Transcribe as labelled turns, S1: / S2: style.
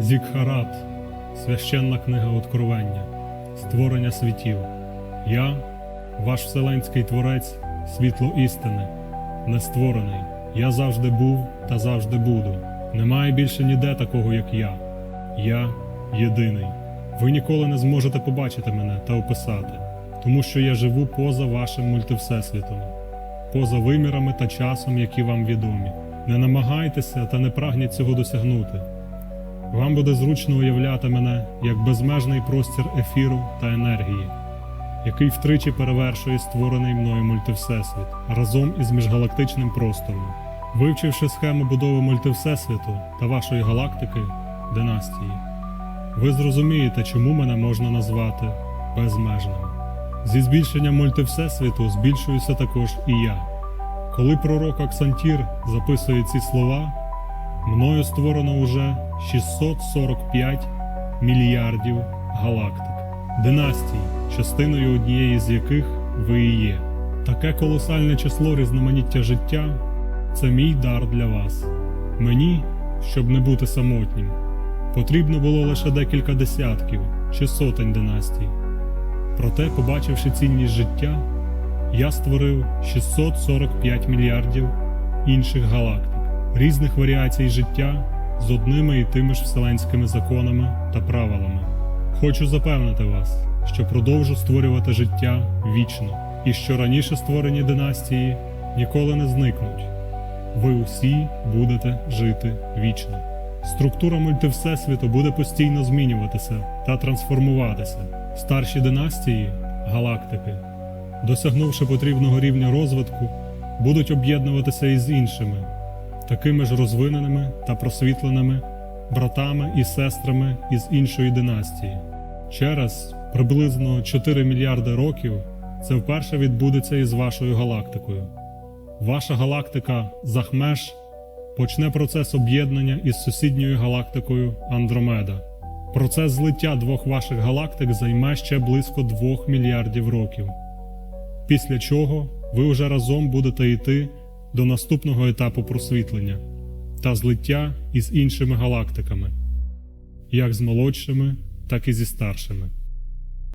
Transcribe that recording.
S1: Зікхарат, священна книга Откровення, створення світів. Я, ваш вселенський творець, світло істини, не створений. Я завжди був та завжди буду. Немає більше ніде такого, як я. Я єдиний. Ви ніколи не зможете побачити мене та описати, тому що я живу поза вашим мультивсесвітом, поза вимірами та часом, які вам відомі. Не намагайтеся та не прагніть цього досягнути. Вам буде зручно уявляти мене як безмежний простір ефіру та енергії, який втричі перевершує створений мною мультивсесвіт разом із міжгалактичним простором. Вивчивши схему будови мультивсесвіту та вашої галактики династії, ви зрозумієте, чому мене можна назвати безмежним. Зі збільшенням мультивсесвіту збільшуюся також і я. Коли пророк Аксантір записує ці слова, мною створено уже 645 мільярдів галактик, династій, частиною однієї з яких ви і є. Таке колосальне число різноманіття життя це мій дар для вас. Мені, щоб не бути самотнім, потрібно було лише декілька десятків чи сотень династій. Проте, побачивши цінність життя, я створив 645 мільярдів інших галактик, різних варіацій життя з одними і тими ж вселенськими законами та правилами. Хочу запевнити вас, що продовжу створювати життя вічно, і що раніше створені династії ніколи не зникнуть. Ви усі будете жити вічно. Структура мультивсесвіту буде постійно змінюватися та трансформуватися. Старші династії галактики, досягнувши потрібного рівня розвитку, будуть об'єднуватися із іншими, такими ж розвиненими та просвітленими братами і сестрами із іншої династії. Через приблизно 4 мільярди років це вперше відбудеться із вашою галактикою. Ваша галактика Захмеш почне процес об'єднання із сусідньою галактикою Андромеда. Процес злиття двох ваших галактик займе ще близько 2 мільярдів років. Після чого ви вже разом будете йти до наступного етапу просвітлення та злиття із іншими галактиками, як з молодшими, так і зі старшими.